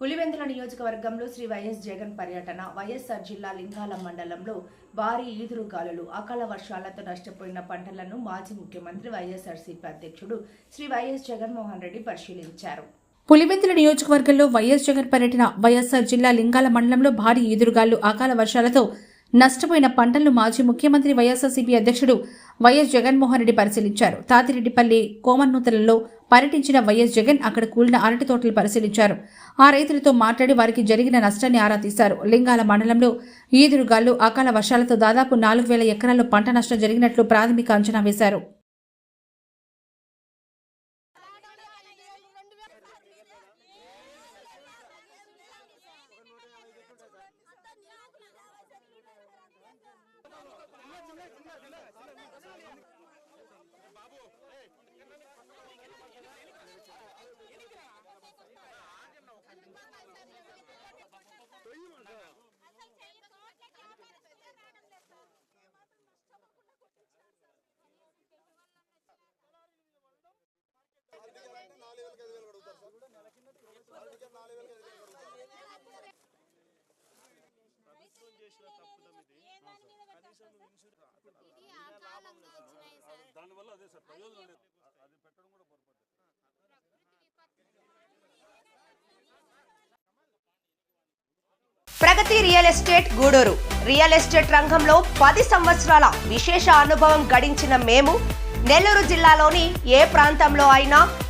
పులివెందుల నియోజకవర్గంలో శ్రీ వైఎస్ జగన్ పర్యటన వైఎస్ఆర్ జిల్లా లింగాల మండలంలో భారీ ఈదురుగాలులు అకాల వర్షాలతో నష్టపోయిన పంటలను మాజీ ముఖ్యమంత్రి వైఎస్ఆర్సీపీ అధ్యక్షుడు శ్రీ వైఎస్ జగన్మోహన్ రెడ్డి పరిశీలించారు. పులివెందుల నియోజకవర్గంలో వైఎస్ జగన్ పర్యటన వైఎస్ఆర్ జిల్లా లింగాల మండలంలో భారీ ఈదురుగాలు అకాల వర్షాలతో నష్టపోయిన పంటలను మాజీ ముఖ్యమంత్రి వైఎస్ఆర్సీపీ అధ్యక్షుడు వైఎస్ జగన్మోహన్ రెడ్డి పరిశీలించారు. తాతిరెడ్డిపల్లి కోమన్నూతలలో పర్యటించిన వైఎస్ జగన్ అక్కడ కూలిన అరటి తోటలు పరిశీలించారు. ఆ రైతులతో మాట్లాడి వారికి జరిగిన నష్టాన్ని ఆరా తీశారు. లింగాల మండలంలో ఈదురుగాలు అకాల వర్షాలతో దాదాపు నాలుగు వేల ఎకరాల్లో పంట నష్టం జరిగినట్లు ప్రాథమిక అంచనా వేశారు. దానివల్ల అదే సార్ ప్రయోజనం లేదు. అది పెట్టడం కూడా పొరపాటు. Pragathi real estate Gudur. Real estate రంగంలో పది సంవత్సరాల విశేష అనుభవం గడించిన మేము నెల్లూరు జిల్లాలోని ఏ ప్రాంతంలో అయినా